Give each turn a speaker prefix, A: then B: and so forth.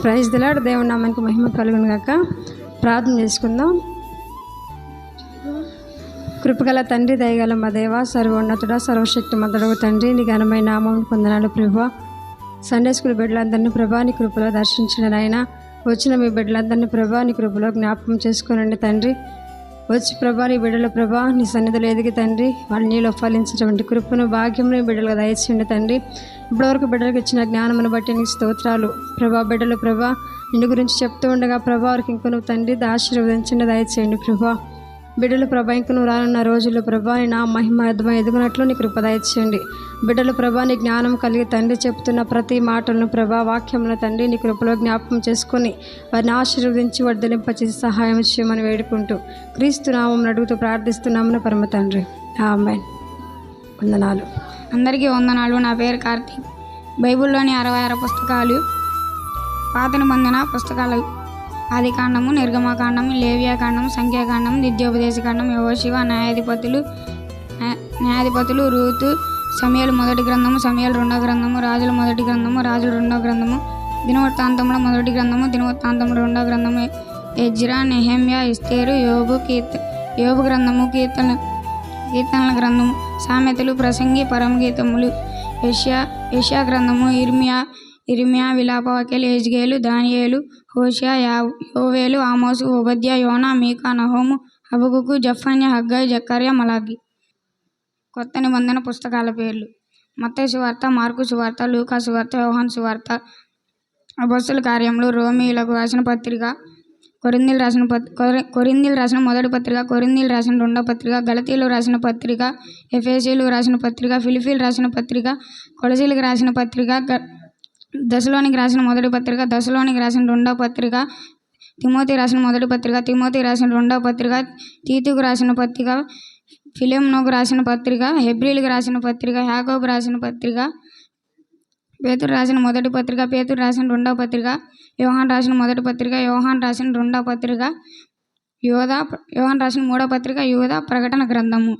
A: Praise దిలాడు దేవుని నామానికి మహిమ కలుగును గాక ప్రార్థన చేసుకుందాం. కృపగల తండ్రి దయగల మా దేవ సర్వోన్నతుడ సర్వశక్తి మంతుడగు తండ్రి నీ ఘనమైన నామం పొందనాలు ప్రభు సండే స్కూల్ బిడ్డలందరినీ ప్రభా నీ కృపలో దర్శించిన నాయన. వచ్చిన మీ బిడ్డలందరినీ ప్రభా నీ కృపలో జ్ఞాపకం చేసుకోనండి తండ్రి. వచ్చి ప్రభా నీ బిడ్డల ప్రభా నీ సన్నిధిలో ఎదిగి తండ్రి వాళ్ళు నీలో ఫలించినటువంటి కృపను భాగ్యమును బిడ్డలుగా దయచేయండి తండ్రి. ఇప్పటివరకు బిడ్డలకు ఇచ్చిన జ్ఞానమును బట్టి నీకు స్తోత్రాలు. ప్రభా బిడ్డలు ప్రభా నిన్ను గురించి చెప్తూ ఉండగా ప్రభా వారికి ఇంకొను తండ్రి ఆశీర్వదించండి దయచేయండి ప్రభా. బిడ్డలు ప్రభా ఇంక నువ్వు రానున్న రోజుల్లో ప్రభా నా మహిమ అర్థం ఎదుగునట్లు నీ కృప బిడ్డలు ప్రభా నీ జ్ఞానం కలిగి తండ్రి చెప్తున్న ప్రతి మాటలను ప్రభా వాక్యములను తండ్రి నీ కృపలో జ్ఞాపకం చేసుకొని వారిని ఆశీర్వదించి వర్ధలింపచేసి సహాయం చేయమని వేడుకుంటూ క్రీస్తు నామం అడుగుతూ ప్రార్థిస్తున్నామని పరమ తండ్రి. ఆమె వందనాలు.
B: అందరికీ వందనాలు. నా పేరు కార్తీక్. బైబిల్లోని అరవై ఆరు పుస్తకాలు పాత నిబంధన పుస్తకాలు ఆదికాండము నిర్గమకాండము లేవ్యాకాండము సంఖ్యాకాండము నిత్యోపదేశకాండం యోశివ న్యాయాధిపతులు న్యాయాధిపతులు రూతు సమయాలు మొదటి గ్రంథము సమయాలు రెండో గ్రంథము రాజుల మొదటి గ్రంథము రాజుల రెండో గ్రంథము దినవృత్తాంతంలో మొదటి గ్రంథము దినవృత్తాంతంలో రెండో గ్రంథము ఎజ్రా నెహమ్యా ఇస్తేరు యోబు కీర్త యోబు గ్రంథము కీర్తన కీర్తనల గ్రంథము సామెతలు ప్రసంగి పరమగీతములు యష్యా యష్యా గ్రంథము ఇర్మియా ఇర్మియా విలాపవాక్యలు ఏజ్గేలు దానియేలు హోషియా యావ్ యోవేలు ఆమోసు ఓబద్య యోనా మీకా నహోము హబకుకు జఫన్య హగ్గాయ్ జక్కర్య మలాగి. కొత్త నిబంధన పుస్తకాల పేర్లు. మత్త సువార్త మార్కు సువార్త లూకా సువార్త యోహాన్ సువార్త అబస్సుల కార్యంలో రోమిలకు రాసిన పత్రిక కొరిందీలు రాసిన పత్ కొరిందీలు రాసిన మొదటి పత్రిక కొరిందీలు రాసిన రెండో పత్రిక గలతీలు రాసిన పత్రిక ఎఫ్ఏసీలు రాసిన పత్రిక ఫిలిఫీలు రాసిన పత్రిక కొలసీలకు రాసిన పత్రిక దశలోనికి రాసిన మొదటి పత్రిక దశలోనికి రాసిన రెండో పత్రిక తిమోతి రాసిన మొదటి పత్రిక తిమోతి రాసిన రెండో పత్రిక తీతుకు రాసిన పత్రిక ఫిలింనోకు రాసిన పత్రిక హెబ్రిల్కి రాసిన పత్రిక యాకోబు రాసిన పత్రిక పేతురు రాసిన మొదటి పత్రిక పేతురు రాసిన రెండవ పత్రిక యోహాన్ రాసిన మొదటి పత్రిక యోహాన్ రాసిన రెండవ పత్రిక యోధ యోహాన్ రాసిన మూడవ పత్రిక యోధ ప్రకటన గ్రంథము.